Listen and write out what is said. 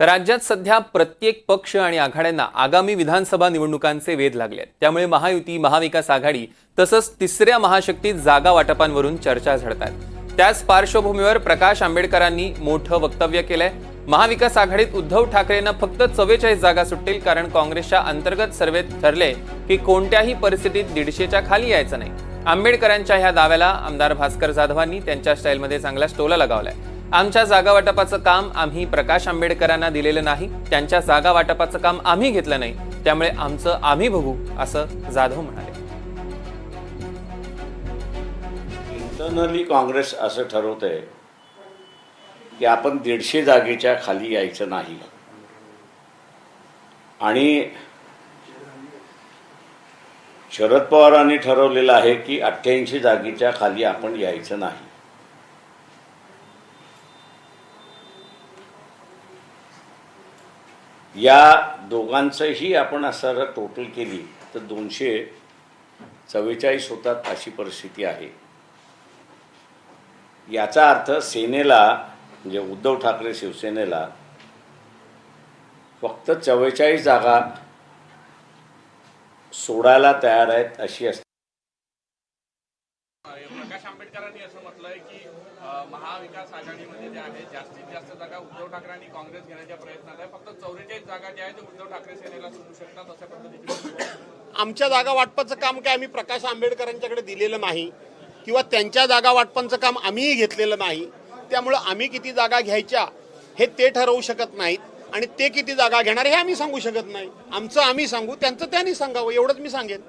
तर राज्यात सध्या प्रत्येक पक्ष आणि आघाड्यांना आगामी विधानसभा निवडणुकांचे वेध लागले आहेत. त्यामुळे महायुती महाविकास आघाडी तसंच तिसऱ्या महाशक्तीत जागा वाटपांवरून चर्चा झडत आहेत त्याच पार्श्वभूमीवर प्रकाश आंबेडकरांनी मोठं वक्तव्य केलंय. महाविकास आघाडीत उद्धव ठाकरेंना फक्त चव्वेचाळीस जागा सुटतील कारण काँग्रेसच्या अंतर्गत सर्वेत ठरले की कोणत्याही परिस्थितीत दीडशेच्या खाली यायचं नाही. आंबेडकरांच्या ह्या दाव्याला आमदार भास्कर जाधवांनी त्यांच्या स्टाईलमध्ये चांगला टोला लगावलाय. आमच्या जागा वाटपाचं काम आम्ही प्रकाश आंबेडकरांना दिलेलं नाही त्यांच्या जागा वाटपाचं काम आम्ही घेतलं नाही त्यामुळे आमचं आम्ही बघू असं जाधव म्हणाले. इंटरनली काँग्रेस असं ठरवत आहे की आपण दीडशे जागेच्या खाली यायचं नाही. आणि शरद पवारांनी ठरवलेलं आहे की अठ्ठ्याऐंशी जागेच्या खाली आपण यायचं नाही. या दोघांचंही आपण असं टोटल केली तर दोनशे चव्वेचाळीस होतात अशी परिस्थिती आहे. याचा अर्थ सेनेला म्हणजे उद्धव ठाकरे शिवसेनेला फक्त चव्वेचाळीस जागा सोडायला तयार आहेत अशी असते प्रकाश आंबेडकरांनी असं म्हटलंय की महाविकास आघाडीमध्ये जे आहे जास्तीत जास्त जागा उद्धव ठाकरे आणि काँग्रेस घेण्याच्या प्रयत्नात आहे. फक्त चौवेचाळीस जागा ज्या आहेत ते उद्धव ठाकरे सेनेला सुटू शकतात अशा पद्धतीने आमच्या जागा वाटपाचं काम काय? आम्ही प्रकाश आंबेडकरांच्याकडे दिलेलं नाही. किंवा त्यांच्या जागा वाटपांचं काम आम्हीही घेतलेलं नाही. त्यामुळं आम्ही किती जागा घ्यायच्या हे ते ठरवू शकत नाहीत. आणि ते किती जागा घेणार हे आम्ही सांगू शकत नाही. आमचं आम्ही सांगू त्यांचं त्यांनी सांगावं एवढंच मी सांगेन.